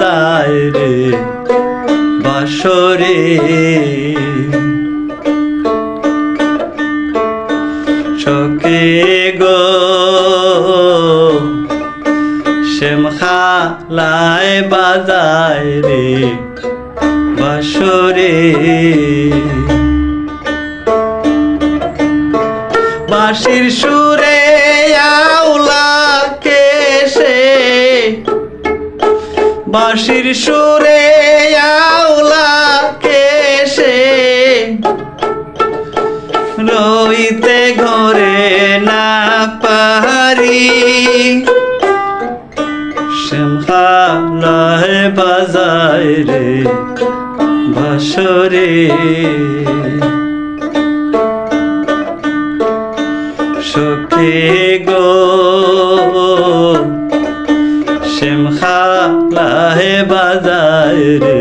যায় বাসরে। শোকে গো শ্যামখালায় বাজায় বাসরে। বাঁশির সুরে বাঁশির সুরে আউলা কেশে রইতে ঘরে না পারি শ্যামখালায় বাজায় রে ভাসরে সখে গো রে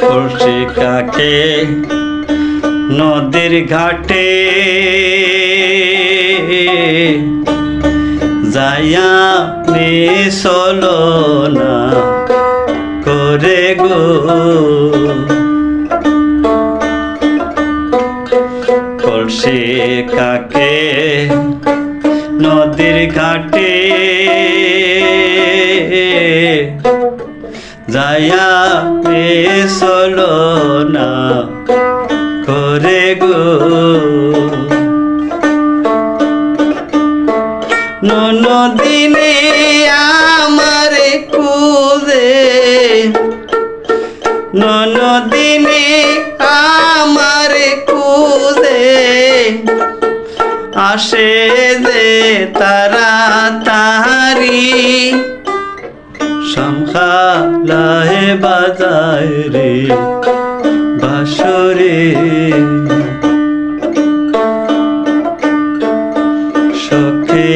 কলসি কাকে নদীর ঘাটে? যায়া মিশলো না করে গো। কলসি কাকে নদীর ঘাটে যায়া পেছলো না করে গো। নদিনে আমারে কুদে নদিনে আমারে কুদে আসে যে তারা তারি শামখালায় বাজায় রে বাসরে। সখে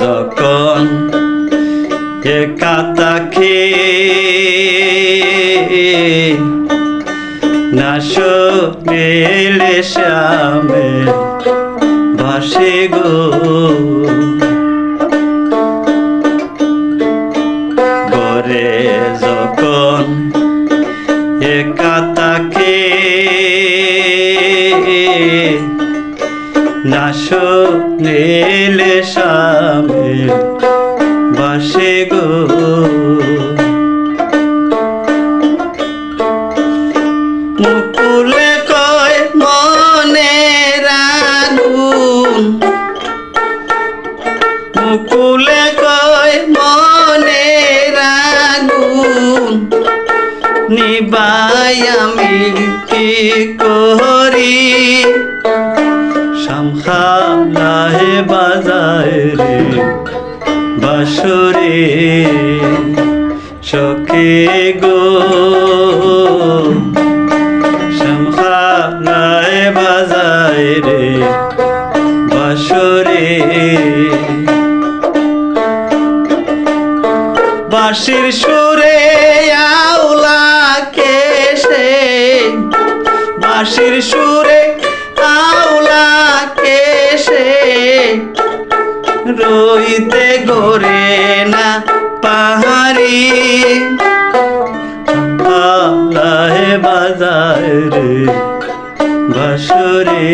যখন একা তাকে নাশ মেলে শ্যামে ভাসে গো। করে যখন একা তাকে নাশ নীলে সামে বাসে গো। নিবাই করি? শামখালায় বাজায় বাসরে সখে গো। শামখালায় বাজায় বাসরে বাঁশির। সুরে আউলা বাঁশির সুরে আউলা কেশে রইতে গোরে না পাহাড়ি। বাজারে বাসরে